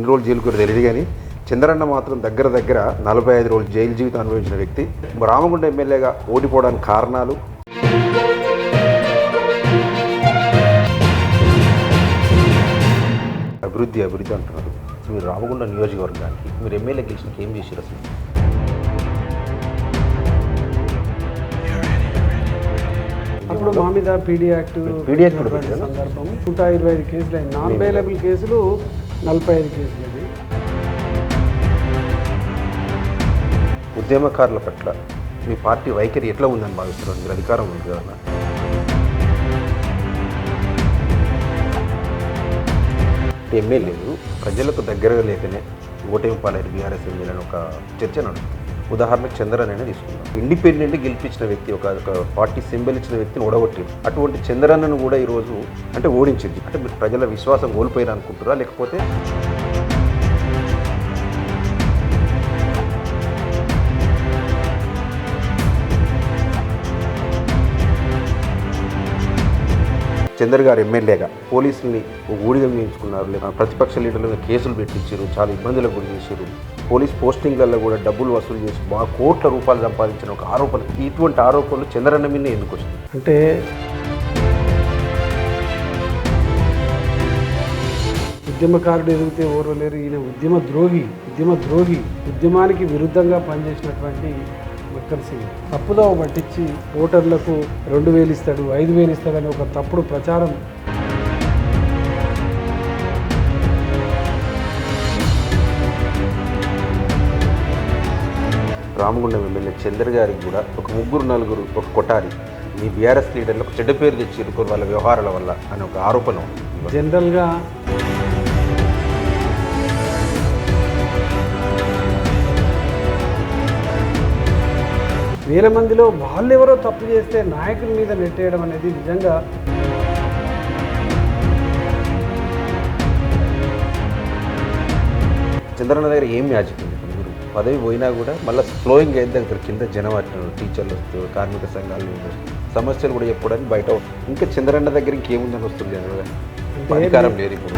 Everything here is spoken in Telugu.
ఎన్ని రోజులు జైలు కూడా తెలియదు కానీ చంద్రన్న మాత్రం దగ్గర దగ్గర నలభై ఐదు రోజులు జైలు జీవితం అనుభవించిన వ్యక్తి. రామగుండ ఎమ్మెల్యేగా ఓడిపోవడానికి కారణాలు? అభివృద్ధి అభివృద్ధి అంటున్నారు. మీరు రామగుండ నియోజకవర్గానికి మీరు ఎమ్మెల్యే గెలిచినాక ఏం చేశారు అసలు? అప్పుడు మా మీద పీడీ యాక్ట్ పీడీ యాక్ట్? సందర్భం. నూట ఇరవై ఐదు కేసులు నాన్ బెయిలబుల్ కేసులు నలభై ఐదు కేసులు ఉద్యమకారుల పట్ల మీ పార్టీ వైఖరి ఎట్లా ఉందని భావిస్తున్నారు? మీరు అధికారం ఉంది కదా ఎమ్మెల్యేలు ప్రజలకు దగ్గరగా లేకనే ఓటమి పాలేరు బీఆర్ఎస్ ఎమ్మెల్యేని ఒక చర్చ నడుస్తుంది ఉదాహరణకు చంద్రన్ అనేది తీసుకుందాం ఇండిపెండెంట్ గెలిపించిన వ్యక్తి ఒక ఒక పార్టీ సింబల్ ఇచ్చిన వ్యక్తిని ఓడగొట్టింది అటువంటి చంద్రన్నను కూడా ఈరోజు అంటే ఓడించింది. అంటే మీరు ప్రజల విశ్వాసం కోల్పోయారు అనుకుంటారా లేకపోతే చంద్ర గారు ఎమ్మెల్యేగా పోలీసుల్ని ఊడిగా చేయించుకున్నారు లేదా ప్రతిపక్ష లీడర్లను కేసులు పెట్టించారు చాలా ఇబ్బందులకు గురి చేశారు. పోలీస్ పోస్టింగ్లలో కూడా డబ్బులు వసూలు చేసి బాగా కోట్ల రూపాయలు సంపాదించిన ఒక ఆరోపణ ఇటువంటి ఆరోపణలు చంద్రన్న మీద ఎందుకు వచ్చింది అంటే ఉద్యమకారుడు ఎదిగితే ఓర్వలేరు ఈయన ఉద్యమ ద్రోహి ఉద్యమ ద్రోహి ఉద్యమానికి విరుద్ధంగా పనిచేసినటువంటి మక్కర్ సింగ్. తప్పుదో పట్టించి ఓటర్లకు రెండు వేలు ఇస్తాడు ఐదు వేలు ఇస్తాడని ఒక తప్పుడు ప్రచారం. రామగుండం ఎమ్మెల్యే చంద్ర గారికి కూడా ఒక ముగ్గురు నలుగురు ఒక కొటారి మీ బీఆర్ఎస్ లీడర్లకు చెడ్డ పేరు తెచ్చారు వాళ్ళ వ్యవహారాల వల్ల అనే ఒక ఆరోపణ ఉంది. జనరల్గా వేల మందిలో వాళ్ళెవరో తప్పు చేస్తే నాయకుల మీద నెట్టేయడం అనేది నిజంగా చంద్రన్న దగ్గర ఏం మ్యాజిక్ ఉంది? మీరు పదవి పోయినా కూడా మళ్ళీ ఫ్లోయింగ్ అయిన దగ్గర కింద జనం అంటున్నారు టీచర్లు వస్తారు కార్మిక సంఘాలు. సమస్యలు కూడా చెప్పడానికి బయట ఇంకా చంద్రన్న దగ్గర ఇంకేముందని వస్తుంది అధికారం లేదు ఇప్పుడు.